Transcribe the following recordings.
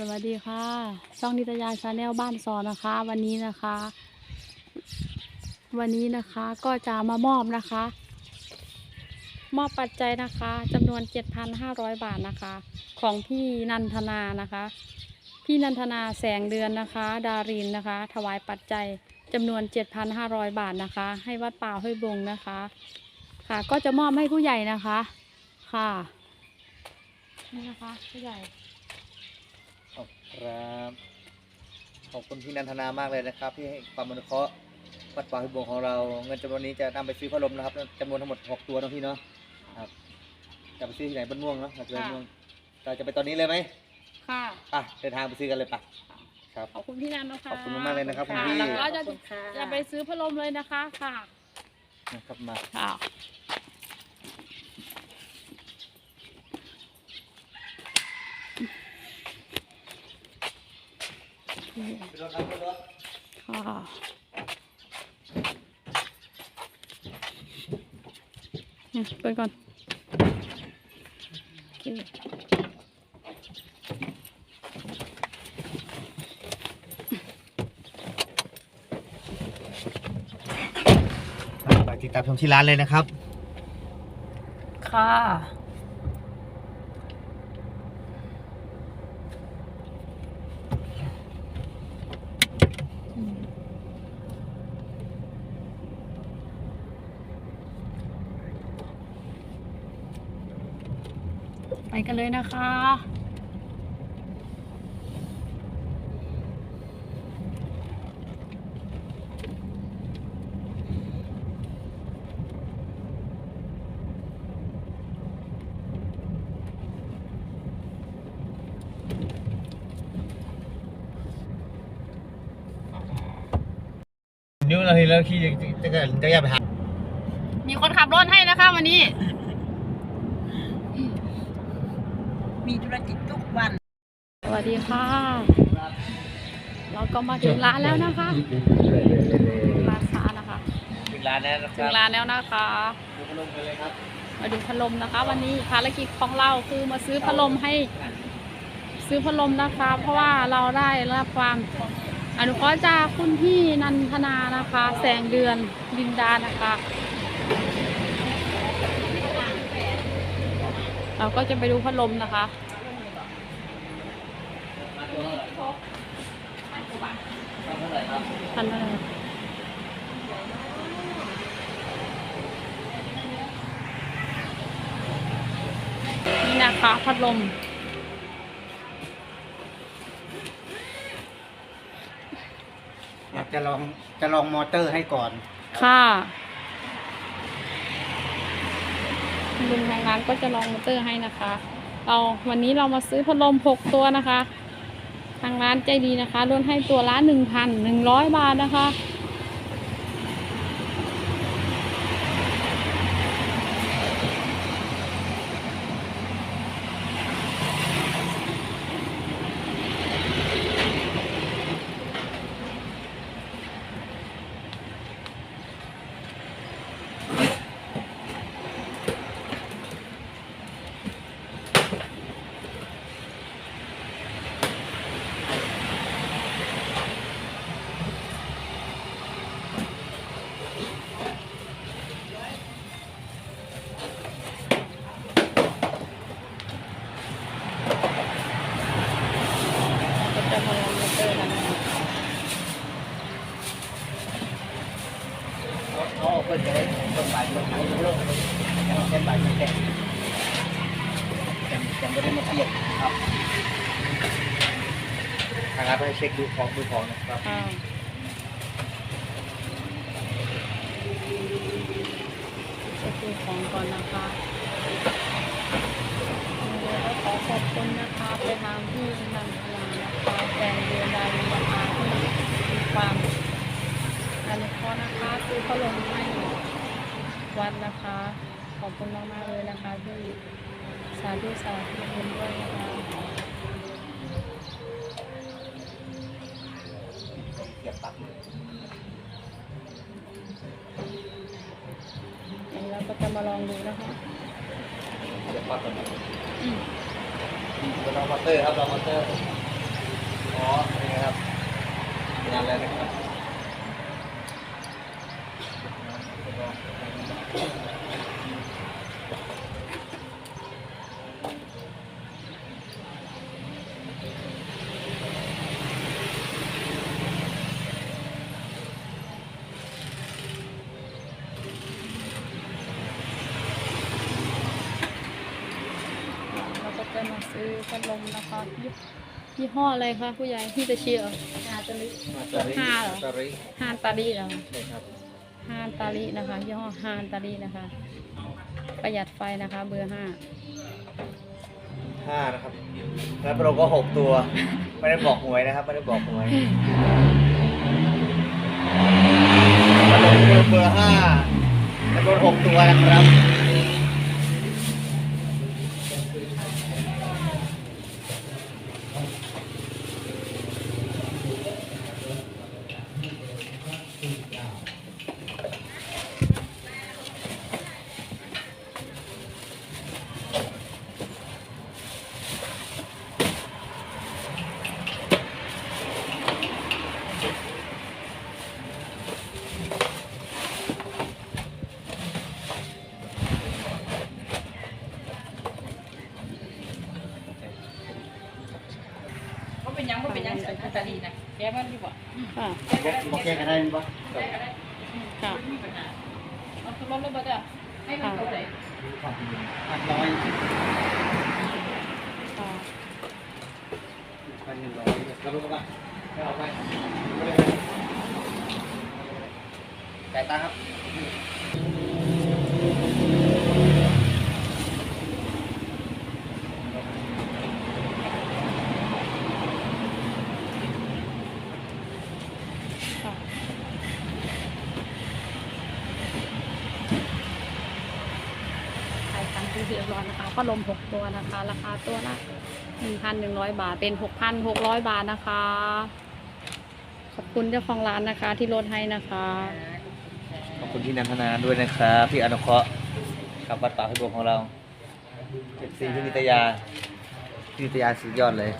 สวัสดีค่ะช่องนิตยาชาแนลบ้านซอนนะคะ วันนี้นะคะ วันนี้นะคะก็จะมามอบนะคะ มอบปัจจัยนะคะจำนวน 7,500 บาทนะคะ ของพี่นันทนานะคะ พี่นันทนาแสงเดือนนะคะ ดารินนะคะ ถวายปัจจัยจำนวน 7,500 บาทนะคะ ให้วัดป่าห้วยบงนะคะ ค่ะก็จะมอบให้ผู้ใหญ่นะคะค่ะนี่นะคะผู้ใหญ่ ครับ ขอบคุณพี่นันทนามากเลยนะครับ ที่ให้ความอนุเคราะห์วัดป่าพิบูลของเรา เงินจำนวนนี้จะนำไปซื้อพัดลมนะครับจำนวนทั้งหมด6ตัวนะพี่เนาะครับจะไปซื้อที่ไหนบ้านม่วงเนาะเราจะไปบ้านม่วงเราจะไปตอนนี้เลยไหมค่ะอะเดินทางไปซื้อกันเลยปะครับขอบคุณพี่นันนะคะขอบคุณมากๆเลยนะครับคุณค่ะพี่แล้วก็จะขอบคุณค่ะจะไปซื้อพัดลมเลยนะคะค่ะนะครับมาค่ะ ขึ้นรถ ครับขึ้นรถค่ะเนี่ยเปิดก่อนโอเคไปติดตามชมที่ร้านเลยนะครับ ค่ะ กันเลยนะคะ นิ้วเราเห็นแล้วขี้จะจะจะอยากไปหา มีคนขับรถให้นะคะวันนี้ มีธุรกิจทุกวัน สวัสดีค่ะ เราก็มาถึงร้านแล้วนะคะร้านค้านะคะถึงร้านแล้วนะคถึรังบร้านแล้วนะคะ ดูพัดลมกันเลยครับมาดูพัดลมนะคะ วันนี้ภารกิจของเราคือมาซื้อพัดลมให้ซื้อพัดลมนะคะ เพราะว่าเราได้รับความอนุเคราะห์จากคุณพี่นันทนานะคะ แสงเดือนลินดานะคะ เราก็จะไปดูพัดลมนะคะ พันอะไรนี่นะคะพัดลม อยากจะลองจะลองมอเตอร์ให้ก่อน ค่ะ ลุงทางร้านก็จะลองมอเตอร์ให้นะคะ เราวันนี้เรามาซื้อพัดลม 6 ตัวนะคะ ทางร้านใจดีนะคะลดให้ตัวละ1,100 บาทนะคะ องมอเอร์กันนะคะเขาเปิดเลยต้นใบต้นไม้ต้นโลกยังเส้นใบมันแข็งยังยังไม่ได้มาเทียบครับทางร้านให้เช็คดูของดูของนะครับอ่าจะดูของก่อนนะคะเดี๋ยวขอขอบคุณนะคะไปทางที่นันทนานะคะ แฟนเดือนดารินนะคะที่มีความอนุเคราะห์นะคะซื้อพัดลมให้วัดนะคะ ขอบคุณมากๆเลยนะคะที่สาธุสาธุคุณด้วยนะคะเทียบปั๊บเลยอันนี้เราก็จะมาลองดูนะคะเทียบปั๊บกันอืมเรามอเตอร์ครับเรามอเตอร์ อนี่นะครับงานแล้วนะครับเราก็จะมาซื้อพัดลมนะคะยี่ ยี่ห้ออะไรคะผู้ใหญ่ที่จะเชียร์ฮาตาลิมาตาริห้าเหรอตาริฮานตาลีเหรอใช่ครับฮานตาลีนะคะยี่ห้อฮานตาลีนะคะ ประหยัดไฟนะคะเบอร์ห้าห้านะครับแล้วเราก็หกตัว ไม่ได้บอกหวยนะครับ ไม่ได้บอกหวยพัดลมเบอร์เบอร์ห้าจำนวนหกตัวนะครับ เขาเป็นยังเขาเป็นยังเสียง ตาดีนะแกมันดีกว่าค่ะบอกแกกันได้ปะค่ะมีปัญหาเอาสมมติว่าจะให้มันเข้าใจอัดร้อยค่ะพันหนึ่งร้อยแล้วรู้ปะไม่เอาไปไม่ได้จ่ายตังค์ครับ ค่ะขายคันที่เรียบร้อยนะคะพัดลมหกตัวนะคะ ราคาตัวละหนึ่งพันหนึ่งร้อยบาทเป็นหกพันหกร้อยบาทนะคะ ขอบคุณเจ้าของร้านนะคะ ที่ลดให้นะคะ ขอบคุณพี่นันทนาด้วยนะครับพี่อนุเคราะห์กับวัดป่าพิบูลของเราเจ็ดสี่พี่นิตยาพี่นิตยาสุดยอดเลย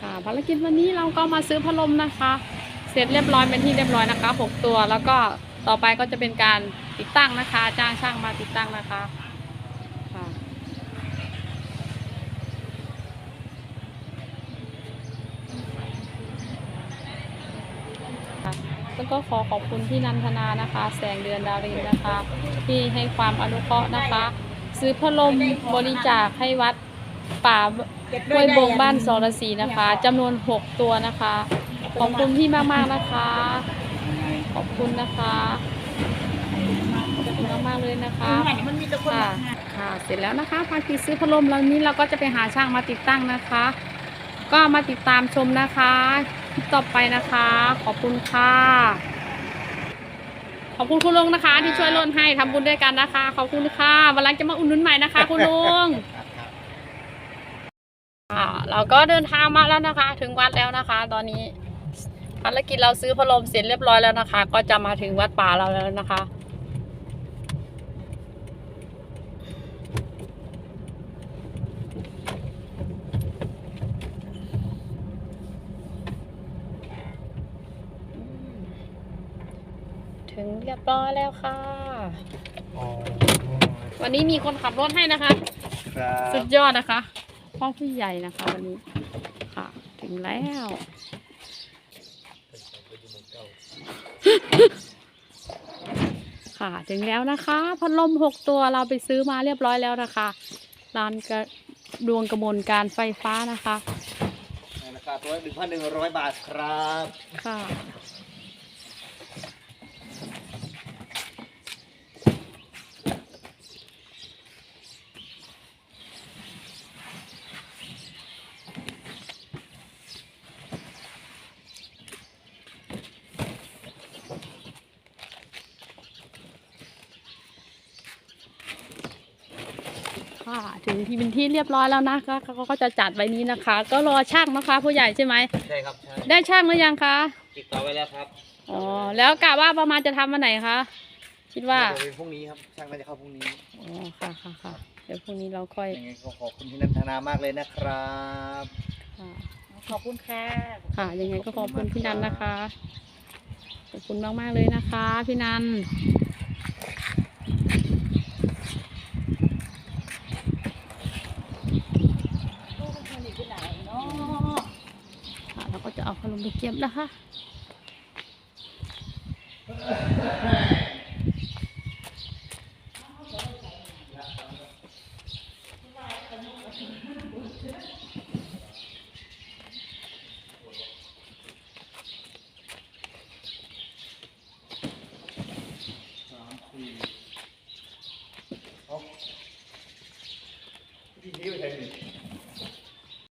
ค่ะภารกิจวันนี้เราก็มาซื้อพัดลมนะคะ เสร็จเรียบร้อยเป็นที่เรียบร้อยนะคะหกตัวแล้วก็ ต่อไปก็จะเป็นการติดตั้งนะคะ จ้างช่างมาติดตั้งนะคะแล้วก็ขอขอบคุณพี่นันทนานะคะ แสงเดือนดารินนะคะ ที่ให้ความอนุเคราะห์นะคะ ซื้อพัดลมบริจาคให้วัดป่าห้วยบงบ้านสรศรีนะคะจำนวน 6 ตัวนะคะ ขอบคุณพี่มาก ๆ นะคะ ขอบคุณนะคะขอบคุณมากๆเลยนะคะมันมีแต่คนค่ะค่ะ เสร็จแล้วนะคะภารกิจซื้อพัดลมแล้วนี้เราก็จะไปหาช่างมาติดตั้งนะคะ ก็มาติดตามชมนะคะคลิปต่อไปนะคะ ขอบคุณค่ะ ขอบคุณคุณลุงนะคะ ที่ช่วยลดให้ทำบุญด้วยกันนะคะ ขอบคุณค่ะวันหลังจะมาอุดหนุนใหม่นะคะ คุณลุงอ่าเราก็เดินทางมาแล้วนะคะ ถึงวัดแล้วนะคะ ตอนนี้ ภารกิจเราซื้อพัดลมเสร็จเรียบร้อยแล้วนะคะ ก็จะมาถึงวัดป่าเราแล้วนะคะ ถึงเรียบร้อยแล้วค่ะวันนี้มีคนขับรถให้นะคะ ครัสุบดยอดนะคะ พ่อผู้ใหญ่นะคะวันนี้ค่ะ ถึงแล้ว ค่ะ ถึงแล้วนะคะพัดลมหกตัวเราไปซื้อมาเรียบร้อยแล้วนะคะร้านกระดวงกระมวลการไฟฟ้านะคะ ในราคาตัวหนึ่งพันหนึ่งร้อยบาทครับ ค่ะ ค่ะถึงที่เป็นที่เรียบร้อยแล้วนะคะเขาก็จะจัดไว้นี้นะคะ ก็รอช่างนะคะผู้ใหญ่ใช่ไหมใช่ครับใช่ได้ช่างหรือยังคะติดต่อไว้แล้วครับอ๋อแล้วกะว่าประมาณจะทำวันไหนคะคิดว่าเดี๋ยเป็นพรุ่งนี้ครับช่างน่าจะเข้าพรุ่งนี้อ๋อค่ะค่ะค่ะเดี๋ยวพรุ่งนี้เราค่อยยังไงก็ขอบคุณพี่นันทนามากเลยนะครับค่ะขอบคุณค่ะค่ะยังไงก็ขอบคุณพี่นันนะคะขอบคุณมากๆเลยนะคะ พี่นัน ลงไปเก็บนะคะ